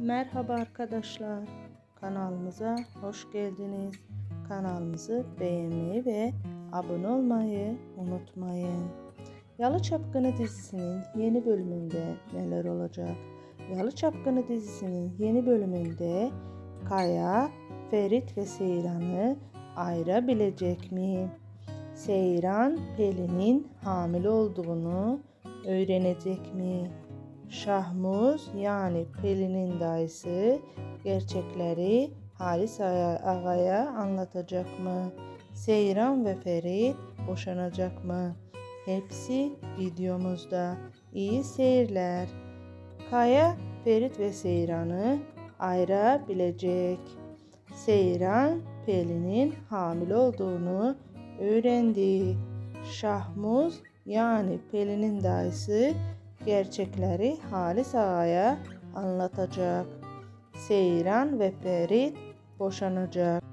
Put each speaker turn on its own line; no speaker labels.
Merhaba arkadaşlar. Kanalımıza hoş geldiniz. Kanalımızı beğenmeyi ve abone olmayı unutmayın. Yalı Çapkını dizisinin yeni bölümünde neler olacak? Yalı Çapkını dizisinin yeni bölümünde Kaya, Ferit ve Seyran'ı ayırabilecek mi? Seyran, Pelin'in hamile olduğunu öğrenecek mi? Şahmuz yani Pelin'in dayısı gerçekleri Halis Ağa- Ağa'ya anlatacak mı? Seyran ve Ferit boşanacak mı? Hepsi videomuzda. İyi seyirler. Kaya, Ferit ve Seyran'ı ayırabilecek. Seyran, Pelin'in hamile olduğunu öğrendi. Şahmuz yani Pelin'in dayısı gerçekleri Halis Ağa'ya anlatacak. Seyran ve Ferit boşanacak.